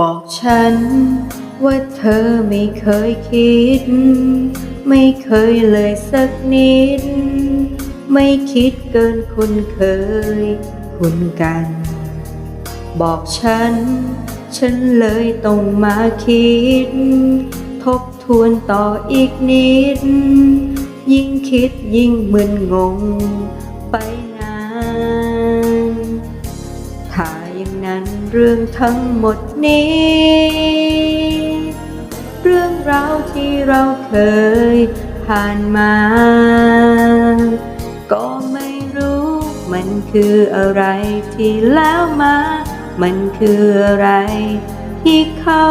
บอกฉัน ว่าเธอไม่เคยคิด ไม่เคยเลยสักนิด ไม่คิดเกินคุณเคย คุณกัน บอกฉัน ฉันเลยต้องมาคิด ทบทวนต่ออีกนิด ยิ่งคิดยิ่งมึนงงไปนาน นั้นเรื่องทั้งหมดนี้ เรื่องราวที่เราเคยผ่านมา ก็ไม่รู้มันคืออะไรที่แล้วมา มันคืออะไร ที่เข้า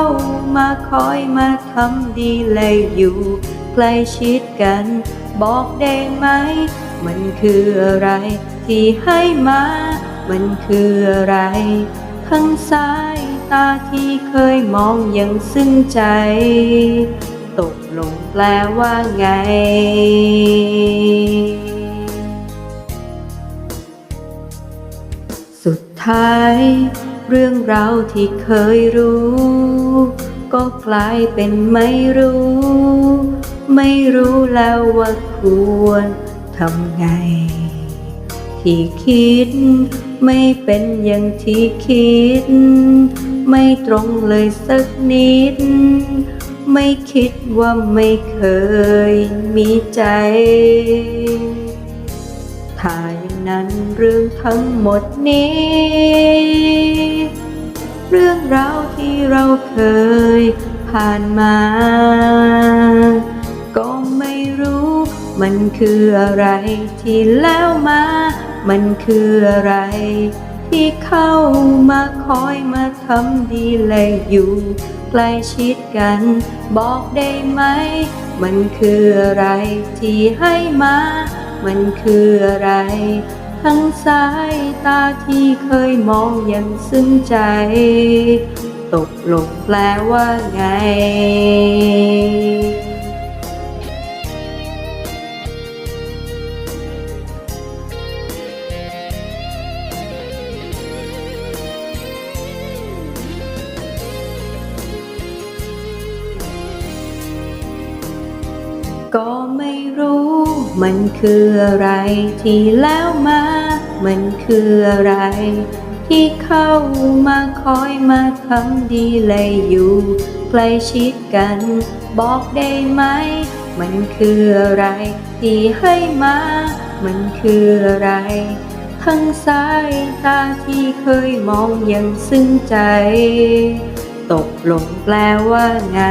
มาคอยมาทำดีเลยอยู่ใกล้ชิดกัน บอกได้ไหม มันคืออะไรที่ให้มา มันคืออะไร ทั้งสายตาที่เคยมองอย่างซึ้งใจ ตกลงแปลว่าไง สุดท้าย เรื่องราวที่เคยรู้ ก็กลายเป็นไม่รู้ ไม่รู้แล้วว่าควรทำไง ที่คิด ไม่เป็นอย่างที่คิด ไม่ตรงเลยสักนิด ไม่คิดว่าไม่เคยมีใจ ถ้าอย่างนั้นเรื่องทั้งหมดนี้ เรื่องราวที่เราเคยผ่านมา มันคืออะไรที่แล้วมา มันคืออะไร ที่เข้ามาคอยมาทำดีและอยู่ใกล้ชิดกัน บอกได้ไหม มันคืออะไรที่ให้มา มันคืออะไร ทั้งสายตาที่เคยมองอย่างซึ้งใจ ตกลงแปลว่าไง ก็ไม่รู้ มันคืออะไรที่แล้วมา มันคืออะไร ที่เข้ามาคอยมาทำดีเลยอยู่ ใกล้ชิดกัน บอกได้ไหม มันคืออะไร ที่ให้มา มันคืออะไร ทั้งสายตาที่เคยมองอย่างซึ้งใจ ตกลงแปลว่าไง